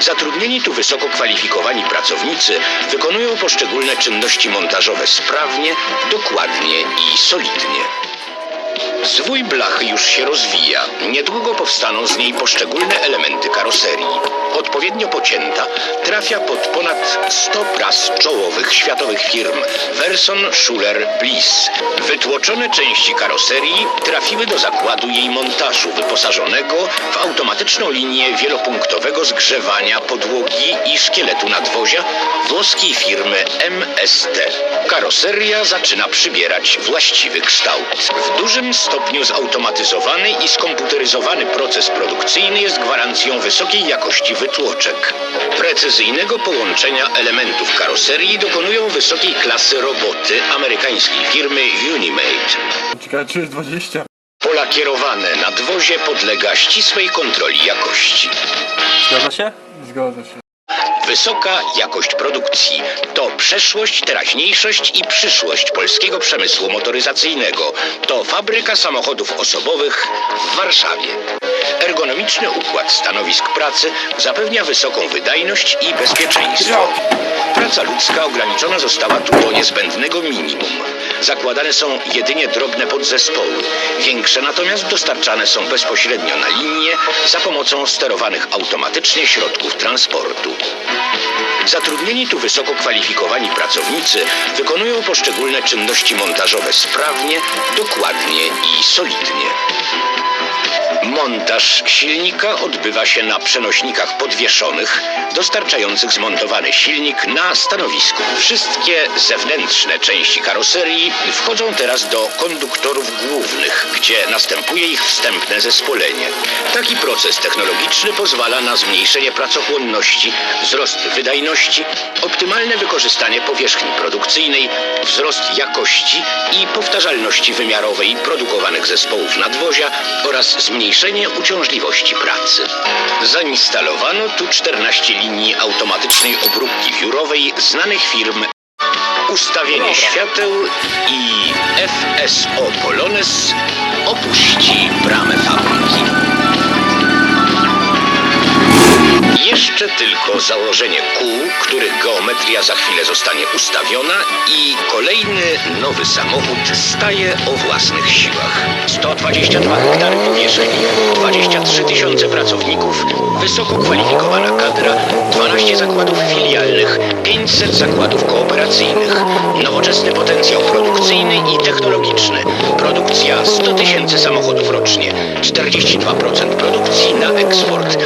Zatrudnieni tu wysoko kwalifikowani pracownicy wykonują poszczególne czynności montażowe sprawnie, dokładnie i solidnie. Zwój blachy już się rozwija. Niedługo powstaną z niej poszczególne elementy karoserii. Odpowiednio pocięta trafia pod ponad 100 pras czołowych światowych firm Verson, Schuler, Bliss. Wytłoczone części karoserii trafiły do zakładu jej montażu wyposażonego w automatyczną linię wielopunktowego zgrzewania podłogi i szkieletu nadwozia włoskiej firmy MST. Karoseria zaczyna przybierać właściwy kształt. W dużym stopniu zautomatyzowany i skomputeryzowany proces produkcyjny jest gwarancją wysokiej jakości wytłoczek. Precyzyjnego połączenia elementów karoserii dokonują wysokiej klasy roboty amerykańskiej firmy Unimate. 20? Pola kierowane nadwozie podlega ścisłej kontroli jakości. Zgadza się? Zgodzę się. Wysoka jakość produkcji to przeszłość, teraźniejszość i przyszłość polskiego przemysłu motoryzacyjnego. To fabryka samochodów osobowych w Warszawie. Ergonomiczny układ stanowisk pracy zapewnia wysoką wydajność i bezpieczeństwo. Praca ludzka ograniczona została tu do niezbędnego minimum. Zakładane są jedynie drobne podzespoły. Większe natomiast dostarczane są bezpośrednio na linię za pomocą sterowanych automatycznie środków transportu. Zatrudnieni tu wysoko kwalifikowani pracownicy wykonują poszczególne czynności montażowe sprawnie, dokładnie i solidnie. Montaż silnika odbywa się na przenośnikach podwieszonych, dostarczających zmontowany silnik na stanowisku. Wszystkie zewnętrzne części karoserii wchodzą teraz do konduktorów głównych, gdzie następuje ich wstępne zespolenie. Taki proces technologiczny pozwala na zmniejszenie pracochłonności, wzrost wydajności, optymalne wykorzystanie powierzchni produkcyjnej, wzrost jakości i powtarzalności wymiarowej produkowanych zespołów nadwozia oraz zmniejszenie uciążliwości pracy. Zainstalowano tu 14 linii automatycznej obróbki wiórowej znanych firm Ustawienie świateł i FSO Polones opuści bramę fabryki. Jeszcze tylko założenie kół, których geometria za chwilę zostanie ustawiona i kolejny nowy samochód staje o własnych siłach. 122 hektary powierzchni, 23 tysiące pracowników, wysoko kwalifikowana kadra, 12 zakładów filialnych, 500 zakładów kooperacyjnych, nowoczesny potencjał produkcyjny i technologiczny, produkcja 100 tysięcy samochodów rocznie, 42% produkcji na eksport,